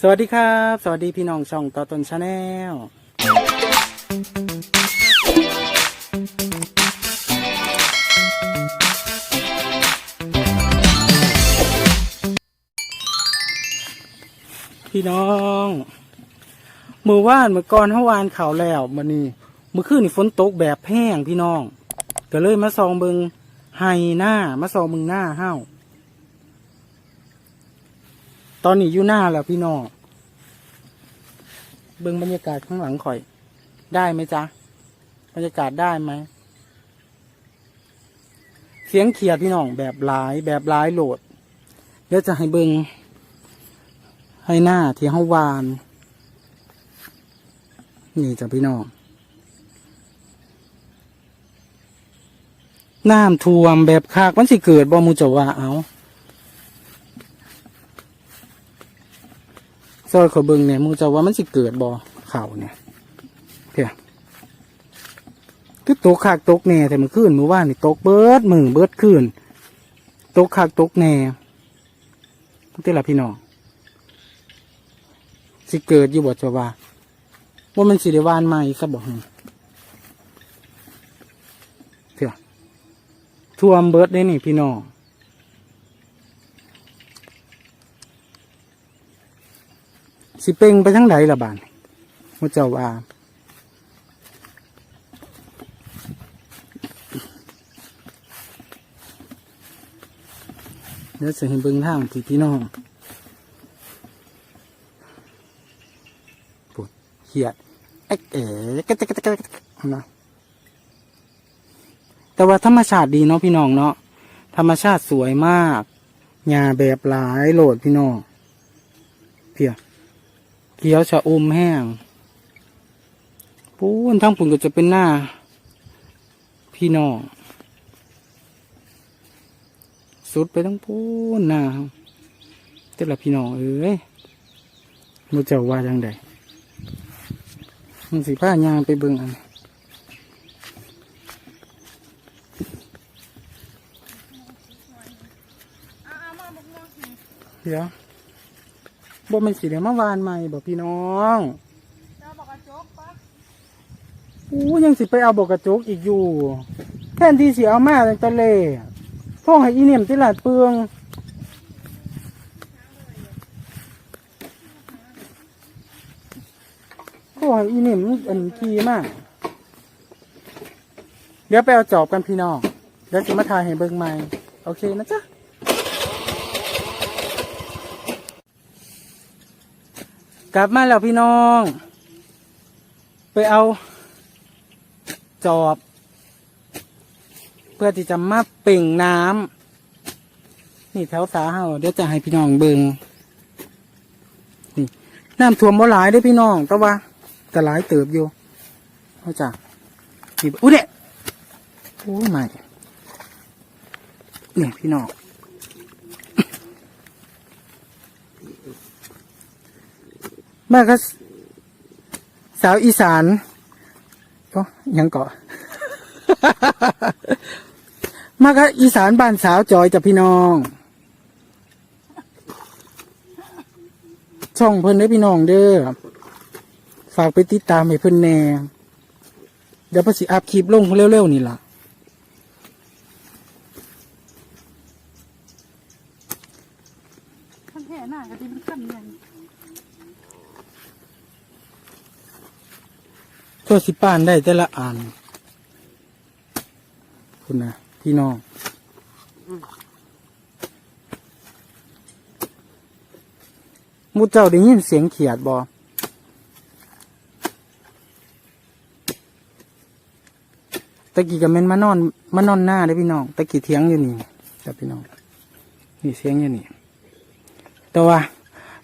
สวัสดีครับ สวัสดีพี่น้องช่องต่อตนชาแนลพี่น้องมือว่านเมื่อก่อนเฮาวานเขาวแล้วมันนี่เมื่อคืนนี่ฝนตกแบบแห้งพี่น้องก็เลยมาซองเบิงไฮหน้ามาซองเบิงหน้าเห้า ตอนนี้อยู่หน้าแล้วพี่น้องเบิ่งบรรยากาศข้างหลังข่อย ได้ไหมจ๊ะ บรรยากาศได้ไหม เสียงเขียดพี่น้องแบบหลายแบบหลายโหลด เดี๋ยวจะให้เบิ่งให้หน้าที่เฮาวาน นี่จ้ะพี่น้องน้ำท่วมแบบคากมันสิเกิดบ่มูจะว่าเอา ซอยขาเบิงเนี่ยมูจะว่ามันสิเกิดบ่อเข่าเนี่ยเพียคือตกขากตกแน่แต่มันขึ้นมือว่านี่ตกเบิดมือเบิดขึ้นตกขากตกแน่ที่ละพี่น้องสิเกิดอยู่บ่จะว่าว่ามันสิได้วานใหม่ซะบ่หึเพียท่วมเบิดได้นี่พี่น้อง สิเป่งไปทั้งใดละบานมุเจ้าว่าเดี๋ยวจะเห็นเบิ่งทางที่พี่น้องปวดเขียดเอ๊ะเอ๋กะกะกะกะกะนะแต่ว่าธรรมชาติดีเนาะพี่น้องเนาะธรรมชาติสวยมากหญ้าแบบหลายโหลดพี่น้องเพีย เขียวชะอมแห้งปูนทั้งปุ่นก็จะเป็นหน้า พี่น้องสุดไปทั้งปูนหน้าแต่ละพี่น้องเอ้ยมูเจ้าว่าจังใดมันสิผ้ายางไปเบิ่งอันเดี๋ยว บ่แมันสิเดี๋ยวมาวานใหม่บอกพี่น้องอู้ยังสิไปเอาบอกกระจกอีกอยู่ แทนที่สิเอามาตั้งแต่เล่พ่อให้อีเนี่ยมติลาดเปลืองพ่อให้อีเนี่ยมอันขี่มาก เดี๋ยวไปเอาจอบกันพี่น้อง เดี๋ยวจะมาถ่ายให้เบิ่งใหม่ โอเคนะจ๊ะ กลับมาแล้วพี่น้อง ไปเอา จอบ เพื่อที่จะมาเป่งน้ำนี่แถวสาเฮาเดี๋ยวจะให้พี่น้องเบิงนี่น้ำท่วมบ่หลายได้พี่น้องแต่ว่าแต่หลายเติบอยู่เข้าจนี่อุ้ยเนี่ยโอ้ยไม่เนี่ยพี่น้อง แมาก็สาวอีสานก็ยังเกาะมาก็อีสานบ้านสาวจอยจ้ะพี่น้อง ช่องเพิ่นได้พี่น้องเด้อฝากไปติดตามให้เพิ่นแน่เดี๋ยวพอสิอัพคลิปลงเร็วๆนี่ล่ะขั้นแท่หน้าก็ที่มันขั้นให ก็สิป้านได้แต่ละอันคุณนะพี่น้องมูเจ้าได้ยินเสียงเขียดบอตะกี้กับเมนมานอนมานอนหน้าได้พี่น้องตะกี้เทียงอยู่นี่แต่พี่น้องนี่เสียงอยู่นี่ แต่ว่า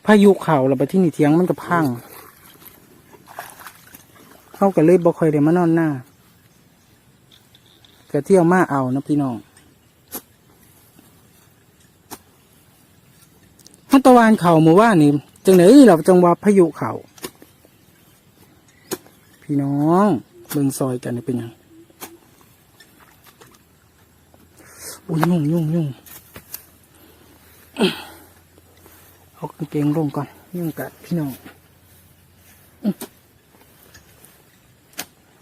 พายุเข่าแล้วไปที่นี่เทียงมันก็พัง เขาก็เลยบ่ค่อยได้มานอนหน้าก็เที่ยวมาเอานะพี่น้องฮัตตะวันเข่าหมู่ว่านี่จังไหนเราจังว่าพายุเข่าพี่น้องเบิ่งซอยกันเป็นยังโอ้ยยุ่งยุ่งยุ่งเอากางเกงลงก่อนยุ่งกัดพี่น้องอื้อ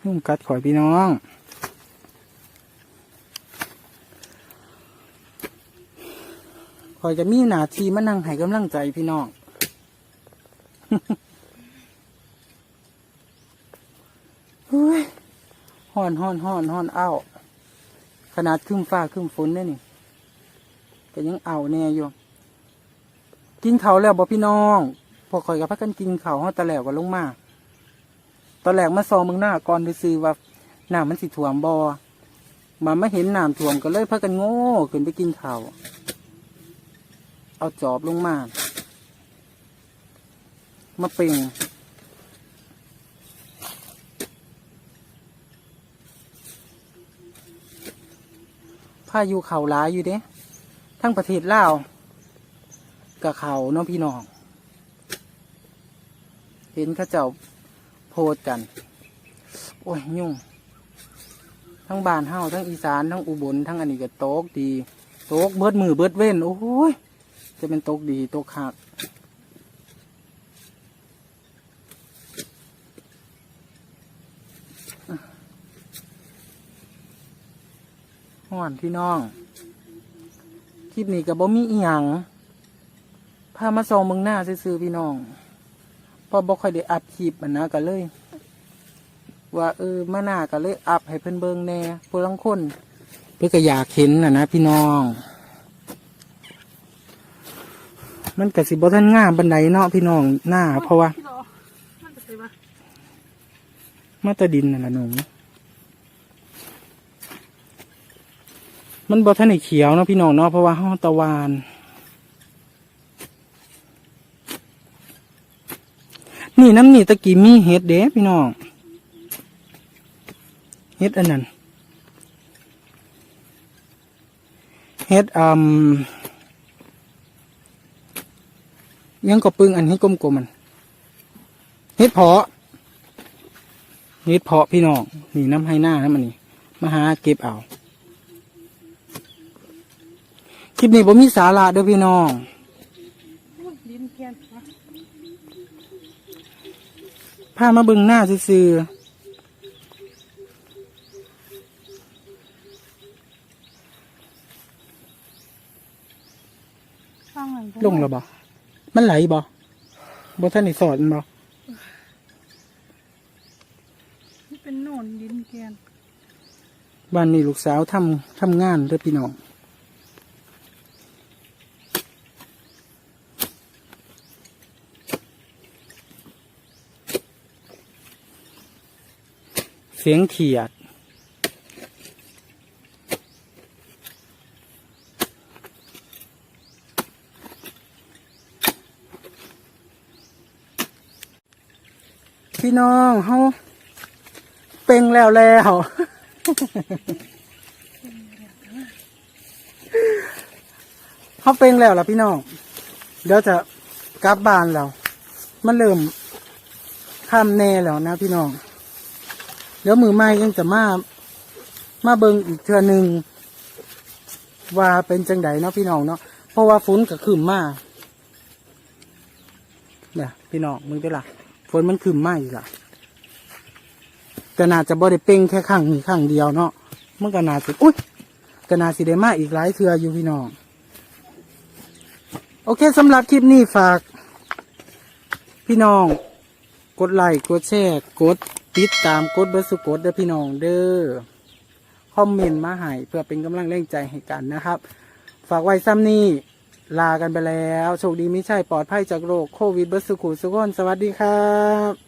ยุ่งกัดข่อยพี่น้องข่อยจะมีหนาทีมานั่งให้กำลังใจพี่น้องเฮ้ยห่อนห่อนห่อนห่อนเอ้าขนาดครึ้มฟ้าครึ้มฝนเนี่ยนี่ก็ยังเอาแน่อยู่ กินเขาวแล้วบ่พี่น้องพอคอยกับพักกันกินเขาวเฮาตะแหลวก็ลงมาต อนแรกมาซองมืองหน้าก่อนไปซื้อว่าน้ำมันสิถ่วมบ่มาไม่เห็นน้ำถ่วมก็เลยพักกันโง่ขึ้นไปกินเขาวเอาจอบลงมา มาเป่งพายุเข่าร้ายอยู่เด้ทั้งประเทศลาวกับเขาน้องพี่น้อง เห็นข้าเจ้า พดกัน โอ้ยยุ่ง ทั้งบ้านเฮาทั้งอีสานทั้งอุบลทั้งอันนี้ก็โต๊กดีโต๊กเบิดมือเบิดเว้น โอ้ย จะเป็นโต๊กดีโต๊กหักห่อนพี่น้อง คลิปนี้กับบ่มีอีหยังพามาส่องเมืองหน้าซื้อพี่น้อง พอบ่ค่อยได้อัพคลิปมันนะก็เลย ว่าเออมาหน้าก็เลยอัพให้เพิ่นเบิ่งแหน่ผู้ลังคน เพื่อก็อยากเห็นน่ะนะพี่น้อง มันก็สิบ่ทันง่ามบันไดเนาะพี่น้องหน้า เพราะว่ามาตะดินน่ะนะหนูมันบ่ทันได้เขียวเนาะพี่น้องเนาะเพราะว่าห้องตะวาน นี่น้ำนี่ตะกี้มีเห็ดเด้พี่น้อง เห็ดอันนั้น เห็ดอืมยังก็ปึงอันให้กลมๆมัน เห็ดเพาะ เห็ดเพาะพี่น้อง นี่น้ำให้หน้านะมันนี่ มาหาเก็บเอา คลิปนี้ผมมีสาระเด้อพี่น้อง อุ้ยดินเพียนวะ พามาเบิ่งหน้าซื่อฟังหน่อยๆลงแล้วบ่มันไหลบ่บ่ท่านได้สอนบ่นี่เป็นโน่นดินเพียนบ้านนี้ลูกสาวทำทำงานเด้อพี่น้อง เสียงเขียด พี่น้องเฮาเป่งแล้วแล้วเขาเป่งแล้วล่ะพี่น้อง เดี๋ยวจะกลับบ้านแล้ว มันเริ่มค่ำแน่แล้วนะพี่น้อง เดี๋ยวมือไม้ยังจะมา มาเบิงอีกเทือหนึ่งว่าเป็นจังไดเนาะพี่น้องเนาะเพราะว่าฝนก็ขึ้นมาเนี่ยพี่น้องมึงได้ละฝนมันขึ้นมาอีกละแต่น่าจะบ่ได้เป่งแค่ครั้งนี้ครั้งเดียวเนาะมันก็น่าจะอุ้ยก็น่าสิได้มาอีกหลายเทืออยู่พี่น้องโอเคสำหรับคลิปนี้ฝาก พี่น้อง กดไลค์กดแชร์กด ติดตามกดเบอร์สุกดเด้อพี่น้องเด้อคอมเมนต์มาให้เพื่อเป็นกำลังแรงใจให้กันนะครับ ฝากไว้ซ้ำนี้ลากันไปแล้ว โชคดีไม่ใช่ปลอดภัยจากโรคโควิดเบอร์สุขุสุขนสวัสดีครับ